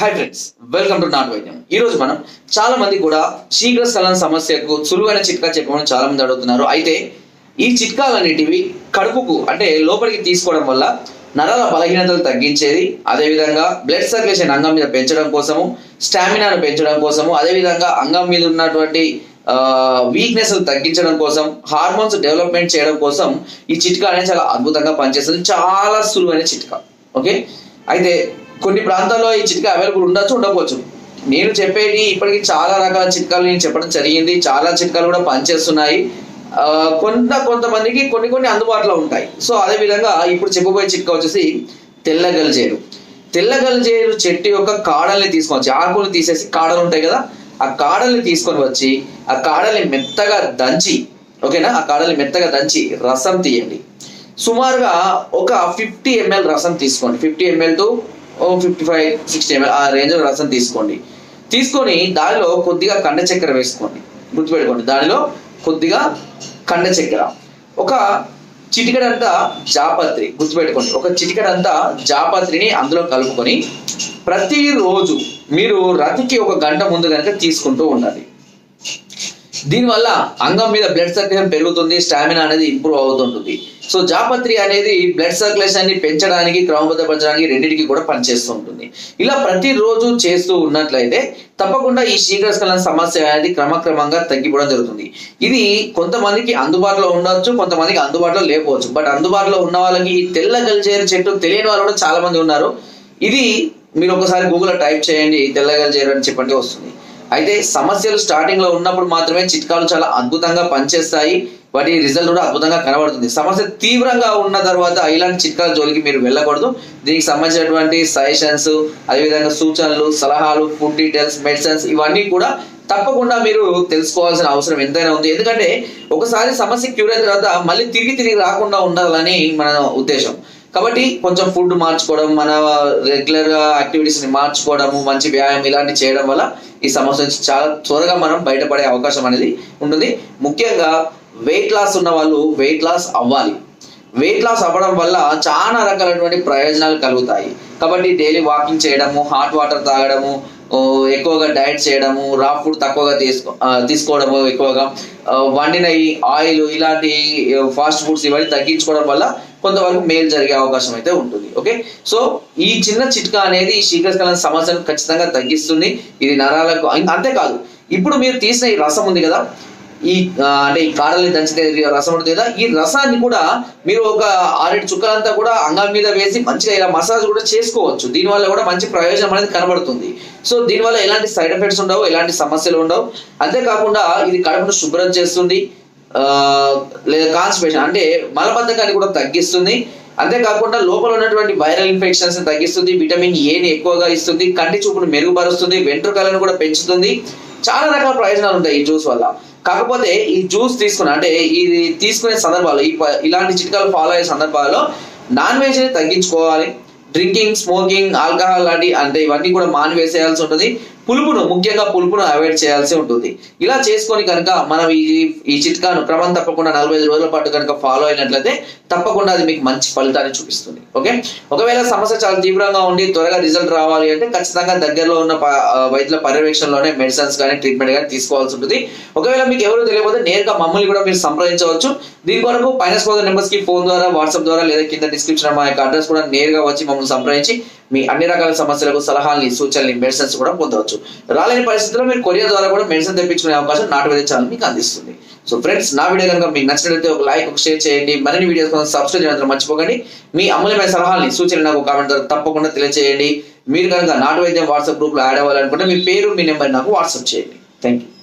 Hi friends welcome to నాటు వైద్యం ఈ రోజు మనం చాలా మంది కూడా శీఘ్రస్థలం సమస్యకు సులువైన చిట్కా చెప్పమని చాలా మంది అడుగుతున్నారు. అయితే ఈ చిట్కాలన్నిటివి కడుపుకు అంటే లోపలికి తీసుకోవడం వల్ల నరాల బలహీనతలు తగ్గించేది అదేవిధంగా బ్లడ్ సర్క్యులేషన్ అంగం మీద పెంచడం కోసము స్టామినాను పెంచడం కోసము అదేవిధంగా అంగం మీద ఉన్నటువంటి వీక్నెస్ తగ్గించడం కోసం హార్మోన్స్ డెవలప్మెంట్ చేయడం కోసం ఈ చిట్కా అనేది చాలా అద్భుతంగా పనిచేస్తుంది. చాలా సులువైన చిట్కా. ఓకే? అయితే కొన్ని ప్రాంతాల్లో ఈ చిట్కా అవైలబుల్ ఉండొచ్చు ఉండకపోవచ్చు. నేను చెప్పేది ఇప్పటికి చాలా రకాల చిట్కాలు నేను చెప్పడం జరిగింది. చాలా చిట్కాలు కూడా పనిచేస్తున్నాయి. కొంత కొంతమందికి కొన్ని కొన్ని అందుబాటులో ఉంటాయి. సో అదే విధంగా ఇప్పుడు చెప్పబోయే చిట్కా వచ్చేసి తెల్ల గలిజేరు తెల్ల గలిజేరు చెట్టు యొక్క కాడల్ని తీసుకొని ఆకులు తీసేసి కాడలు ఉంటాయి కదా ఆ కాడల్ని తీసుకొని వచ్చి ఆ కాడల్ని మెత్తగా దంచి ఓకేనా? ఆ కాడల్ని మెత్తగా దంచి రసం తీయండి. సుమారుగా ఒక ఫిఫ్టీ ఎంఎల్ రసం తీసుకోండి. ఫిఫ్టీ ఎంఎల్ టు ఓ ఫిఫ్టీ ఫైవ్ సిక్స్టీ ఎంఎల్ ఆ రేంజ్ రసం తీసుకోండి. తీసుకొని దానిలో కొద్దిగా కండ చక్కెర వేసుకోండి. గుర్తుపెట్టుకోండి దానిలో కొద్దిగా కండ చక్కెర. ఒక చిటికడంతా జాపత్రి గుర్తుపెట్టుకోండి. ఒక చిటికడంతా జాపత్రిని అందులో కలుపుకొని ప్రతిరోజు మీరు రతికి ఒక గంట ముందు కనుక తీసుకుంటూ ఉండాలి దీనివల్ల అంగం మీద బ్లడ్ సర్క్యులేషన్ పెరుగుతుంది స్టామినా అనేది ఇంప్రూవ్ అవుతుంటుంది. సో జాపత్రి అనేది బ్లడ్ సర్క్యులేషన్ని పెంచడానికి క్రమబద్ధపరచడానికి రెండింటికి కూడా పనిచేస్తూ ఉంటుంది. ఇలా ప్రతిరోజు చేస్తూ ఉన్నట్లయితే తప్పకుండా ఈ శీఘ్రస్ఖలన సమస్య అనేది క్రమక్రమంగా తగ్గిపోవడం జరుగుతుంది. ఇది కొంతమందికి అందుబాటులో ఉండొచ్చు కొంతమందికి అందుబాటులో లేకపోవచ్చు. బట్ అందుబాటులో ఉన్న వాళ్ళకి ఈ తెల్ల గల్జేరు చెట్టు తెలియని వాళ్ళు కూడా చాలా మంది ఉన్నారు. ఇది మీరు ఒకసారి గూగుల్లో టైప్ చేయండి తెల్ల గల్జేరు అని చెప్పండి వస్తుంది. అయితే సమస్యలు స్టార్టింగ్లో ఉన్నప్పుడు మాత్రమే చిట్కాలు చాలా అద్భుతంగా పనిచేస్తాయి. వాటి రిజల్ట్ కూడా అద్భుతంగా కనబడుతుంది. సమస్య తీవ్రంగా ఉన్న తర్వాత ఇలాంటి చిట్కాల జోలికి మీరు వెళ్ళకూడదు. దీనికి సంబంధించినటువంటి సజెషన్స్ అదేవిధంగా సూచనలు సలహాలు ఫుడ్ డీటెయిల్స్ మెడిసిన్స్ ఇవన్నీ కూడా తప్పకుండా మీరు తెలుసుకోవాల్సిన అవసరం ఎంతైనా ఉంది. ఎందుకంటే ఒకసారి సమస్య క్యూర్ అయిన తర్వాత మళ్ళీ తిరిగి తిరిగి రాకుండా ఉండాలని మన ఉద్దేశం. కాబట్టి కొంచెం ఫుడ్ మార్చుకోవడం మన రెగ్యులర్గా యాక్టివిటీస్ని మార్చుకోవడము మంచి వ్యాయామం ఇలాంటి చేయడం వల్ల ఈ సమస్య నుంచి చాలా త్వరగా మనం బయటపడే అవకాశం అనేది ఉంటుంది. ముఖ్యంగా వెయిట్ లాస్ ఉన్న వాళ్ళు వెయిట్ లాస్ అవ్వాలి. వెయిట్ లాస్ అవ్వడం వల్ల చాలా రకాలైనటువంటి ప్రయోజనాలు కలుగుతాయి. కాబట్టి డైలీ వాకింగ్ చేయడము హాట్ వాటర్ తాగడము ఎక్కువగా డైట్ చేయడము రా ఫుడ్ తక్కువగా తీసుకో తీసుకోవడము ఎక్కువగా వండినవి వండిన ఈ ఆయిల్ ఇలాంటి ఫాస్ట్ ఫుడ్స్ ఇవన్నీ తగ్గించుకోవడం వల్ల కొంతవరకు మేలు జరిగే అవకాశం అయితే ఉంటుంది. ఓకే సో ఈ చిన్న చిట్కా అనేది ఈ సమస్యను ఖచ్చితంగా తగ్గిస్తుంది. ఇది నరాలకు అంతేకాదు ఇప్పుడు మీరు తీసిన ఈ రసం ఉంది కదా ఈ అంటే ఈ కాడల్ని దంచిన రసం ఉంటుంది కదా ఈ రసాన్ని కూడా మీరు ఒక ఆరేడు చుక్కలంతా కూడా అంగం మీద వేసి మంచిగా ఇలా మసాజ్ కూడా చేసుకోవచ్చు. దీనివల్ల కూడా మంచి ప్రయోజనం అనేది కనబడుతుంది. సో దీనివల్ల ఎలాంటి సైడ్ ఎఫెక్ట్స్ ఉండవు ఎలాంటి సమస్యలు ఉండవు. అంతేకాకుండా ఇది కడుపును శుభ్రం చేస్తుంది లేదా కాన్స్టిపేషన్ అంటే మలబద్ధకాన్ని కూడా తగ్గిస్తుంది. అంతేకాకుండా లోపల ఉన్నటువంటి వైరల్ ఇన్ఫెక్షన్స్ తగ్గిస్తుంది విటమిన్ ఏని ఎక్కువగా ఇస్తుంది కంటి చూపును మెరుగుపరుస్తుంది వెంట్రుకలను కూడా పెంచుతుంది. చాలా రకాల ప్రయోజనాలు ఉంటాయి ఈ జ్యూస్ వల్ల. కాకపోతే ఈ జ్యూస్ తీసుకున్న అంటే ఇది తీసుకునే సందర్భాలు ఇలాంటి చిట్కాలు ఫాలో అయ్యే సందర్భాల్లో నాన్ వెజ్ తగ్గించుకోవాలి. డ్రింకింగ్ స్మోకింగ్ ఆల్కహాల్ లాంటి అంటే ఇవన్నీ కూడా మానివేసేయాల్సి ఉంటుంది. పులుపును ముఖ్యంగా పులుపును అవాయిడ్ చేయాల్సి ఉంటుంది. ఇలా చేసుకొని కనుక మనం ఈ ఈ చిట్కాను క్రమం తప్పకుండా నలభై ఐదు రోజుల పాటు కనుక ఫాలో అయినట్లయితే తప్పకుండా అది మీకు మంచి ఫలితాన్ని చూపిస్తుంది. ఓకే ఒకవేళ సమస్య చాలా తీవ్రంగా ఉండి త్వరగా రిజల్ట్ రావాలి అంటే ఖచ్చితంగా దగ్గరలో ఉన్న వైద్యుల పర్యవేక్షణలోనే మెడిసిన్స్ కానీ ట్రీట్మెంట్ కానీ తీసుకోవాల్సి ఉంటుంది. ఒకవేళ మీకు ఎవరు తెలియకపోతే నేరుగా మమ్మల్ని కూడా మీరు సంప్రదించవచ్చు. దీని కొరకు పైన స్కోర్ నెంబర్స్కి ఫోన్ ద్వారా వాట్సాప్ ద్వారా లేదా కింద డిస్క్రిప్షన్ మా యొక్క అడ్రస్ కూడా నేరుగా వచ్చి మమ్మల్ని సంప్రదించి మీ అన్ని రకాల సమస్యలకు సలహాలని సూచనలు మెడిసిన్స్ కూడా పొందవచ్చు. రాలేని పరిస్థితుల్లో మీరు కొరియర్ ద్వారా కూడా మెడిసిన్ తెప్పించుకునే అవకాశం నాటు వేరే ఛానల్ మీకు అందిస్తుంది. సో ఫ్రెండ్స్ నా వీడియో కనుక మీకు నచ్చినట్లయితే ఒక లైక్ ఒక షేర్ చేయండి. మరిన్ని వీడియోస్ కోసం సబ్స్క్రైబ్ చేయడం మర్చిపోకండి. మీ అమూల్యమైన సలహాలని సూచనలు నాకు కామెంట్ ద్వారా తప్పకుండా తెలియజేయండి మీరు కనుక నాటు వైద్యం వాట్సాప్ గ్రూప్లో యాడ్ అవ్వాలనుకుంటే మీ పేరు మీ నెంబర్ నాకు వాట్సాప్ చేయండి. Thank you